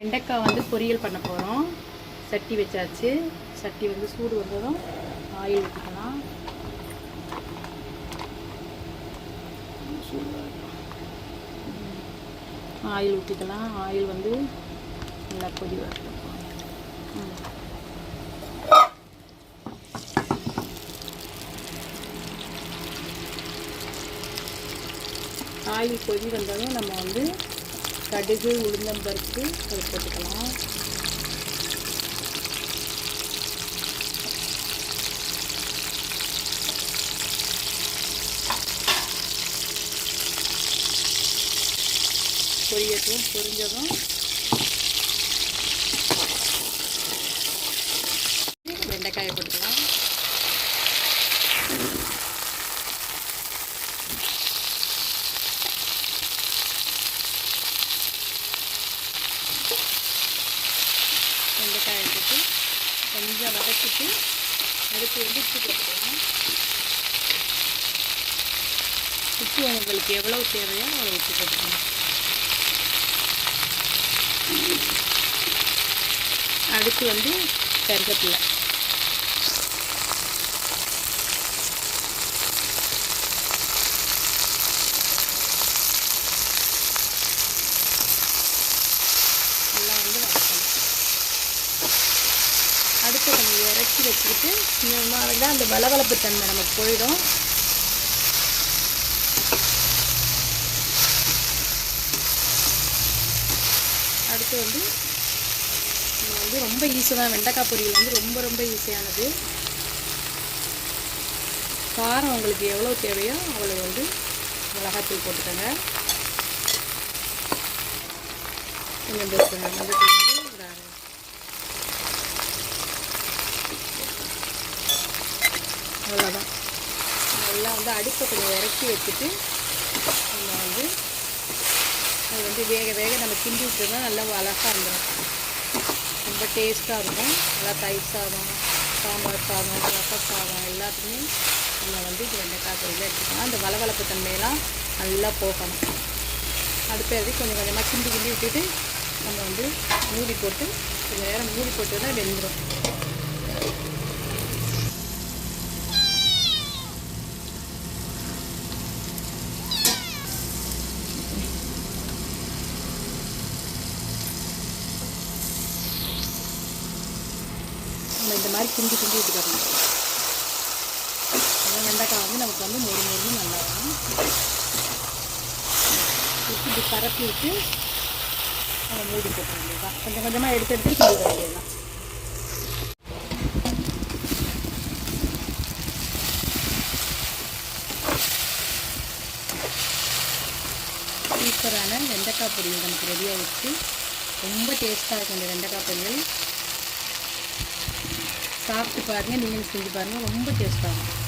வெண்டைக்காய் வந்து பொரியல் பண்ண போகிறோம் சட்டி வச்சாச்சு. சட்டி வந்து சூடு வந்ததும் ஆயில் ஊற்றிக்கலாம் ஆயில் ஊற்றிக்கலாம் ஆயில் வந்து நல்லா கொதி வரட்டும் ஆயில் கொதி வந்ததும் நம்ம வந்து கடுகு உளுந்தம்பருப்பு அதை போட்டுக்கலாம். பொரியட்டும் பொரிஞ்சதும். வெண்டைக்காயை போட்டுக்கலாம். வெங்காயம் போட்டு கொஞ்சம் வதக்கிட்டு அடுத்து வந்து உப்பு போட்டுக்கலாம். உப்பு உங்களுக்கு எவ்வளோ தேவையோ அவ்வளோ உப்பு போட்டுக்கணும் அடுத்து வந்து கருவேப்பிலை எல்லாம் வந்து வதக்கணும் அடுத்து நம்ம இறக்கி வச்சுக்கிட்டு இந்த தான் அந்த வளவளப்பு தன்மை நமக்கு போயிடும். அடுத்து வந்து வந்து ரொம்ப ஈஸி தான் வெண்டைக்காய் பொரியல் வந்து ரொம்ப ரொம்ப ஈஸியானது காரம் உங்களுக்கு எவ்வளோ தேவையோ அவ்வளோ வந்து மிளகாத்தூள் போட்டுக்கோங்க. கொஞ்சம் பேசுங்க மஞ்சத்தூள் அவ்வளோதான் நல்லா வந்து அடுப்பை கொஞ்சம் இறக்கி வச்சுட்டு நம்ம வந்து அது வந்து வேக வேக நம்ம கிண்டி விட்டுருந்தா நல்லா அழகாக இருந்துடும் ரொம்ப டேஸ்ட்டாக இருக்கும். நல்லா தயிர் சாதம் சாம்பார் சாதம் ரச சாதம் எல்லாத்துக்குமே நம்ம வந்து இது வெண்டைக்காய் பொரியல் எடுத்துக்கலாம். அந்த வளவளப்பு தன்மையெல்லாம் நல்லா போகணும். அடுப்பு எழுதி கொஞ்சம் கொஞ்சமாக கிண்டி கிண்டி விட்டுட்டு நம்ம வந்து மூடி போட்டு கொஞ்சம் நேரம் மூடி போட்டு தான் வெந்துடும் நம்ம இந்த மாதிரி கிண்டி கிண்டி விட்டுக்கணும் அதான் வெண்டைக்காய் வந்து நமக்கு வந்து மொறு மொறுன்னு நல்லா வரும் இப்படி பரப்பி விட்டு நம்ம மூடி போட்ட வேண்டியதுதான் கொஞ்சம் கொஞ்சமாக எடுத்து எடுத்து கிண்டி வேண்டியதுதான். சூப்பரான வெண்டைக்காய் பொரியல் நமக்கு ரெடியாக வச்சு ரொம்ப டேஸ்ட்டாக இருக்கும் இந்த வெண்டைக்காய் பொரியல். சாப்பிட்டு பாருங்கள் நீங்களும் செஞ்சு பாருங்கள் ரொம்ப டேஸ்ட்டாக இருக்கும்.